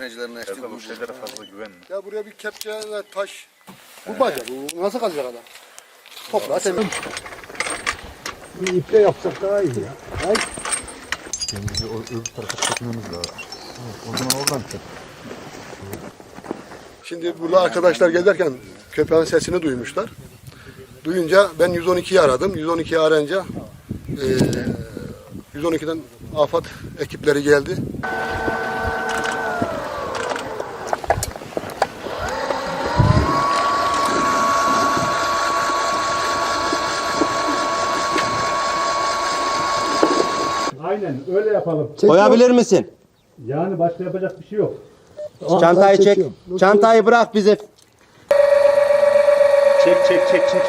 makinecilerine işte bu. bu şeylere fazla güvenme. Ya buraya bir kepçe taş. Bu baca bu nasıl kazacak adam? Toprağı temiz. Bir iple yapsak daha iyi ya. Ay. Kendimizi o öbür tarafa çekmemiz lazım. O zaman oradan çek. Şimdi burada arkadaşlar gezerken köpeğin sesini duymuşlar. Duyunca ben 112'yi aradım. 112'yi arayınca eee 112'den afet ekipleri geldi. Aynen öyle yapalım. Koyabilir misin? Yani başka yapacak bir şey yok. Çantayı çek. Çantayı bırak bize. Çek çek çek çek.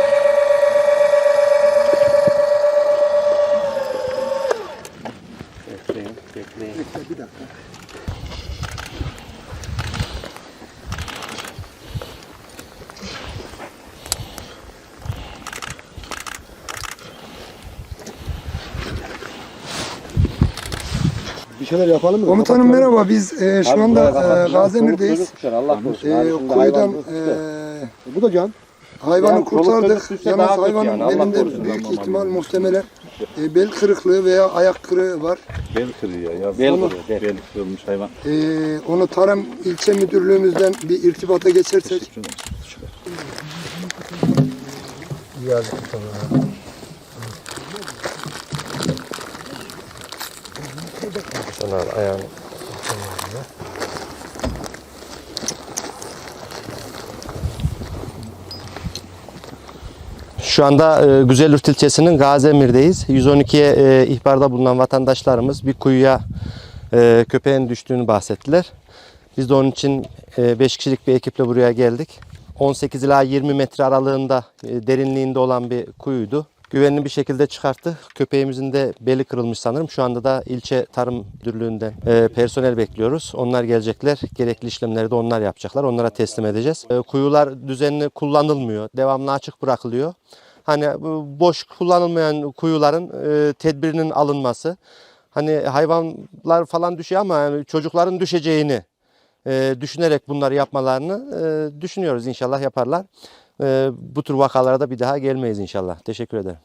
Bekleyin, bekleyin. Bir şeyler yapalım mı? Komutanım merhaba. Biz e, şu anda e, Gazemir'deyiz. Allah korusun. E, Abi kuyudan e, Bu da can. hayvanı Yani kurtardık. Yalnız hayvanın yani, Allah belinde korusun. büyük ihtimal muhtemelen e, bel kırıklığı veya ayak kırığı var. Bel kırıyor ya. Bel Onu- bel. Bel kırılmış hayvan. E, onu Tarım İlçe Müdürlüğümüzden bir irtibata geçersek Şunlar ayağını. Şu anda e, Güzelürt ilçesinin Gazemir'deyiz. 112'ye e, ihbarda bulunan vatandaşlarımız bir kuyuya e, köpeğin düştüğünü bahsettiler. Biz de onun için 5 kişilik bir ekiple buraya geldik. 18 ila 20 metre aralığında e, derinliğinde olan bir kuyuydu. Güvenli bir şekilde çıkarttı. Köpeğimizin de beli kırılmış sanırım. Şu anda da ilçe tarım müdürlüğünden e, personel bekliyoruz. Onlar gelecekler. Gerekli işlemleri de onlar yapacaklar. Onlara teslim edeceğiz. E, kuyular düzenli kullanılmıyor. Devamlı açık bırakılıyor. Hani boş kullanılmayan kuyuların e, tedbirinin alınması. Hani hayvanlar falan düşüyor ama yani çocukların düşeceğini e, düşünerek bunları yapmalarını e, düşünüyoruz. İnşallah yaparlar. E, bu tür vakalara da bir daha gelmeyiz inşallah. Teşekkür ederim.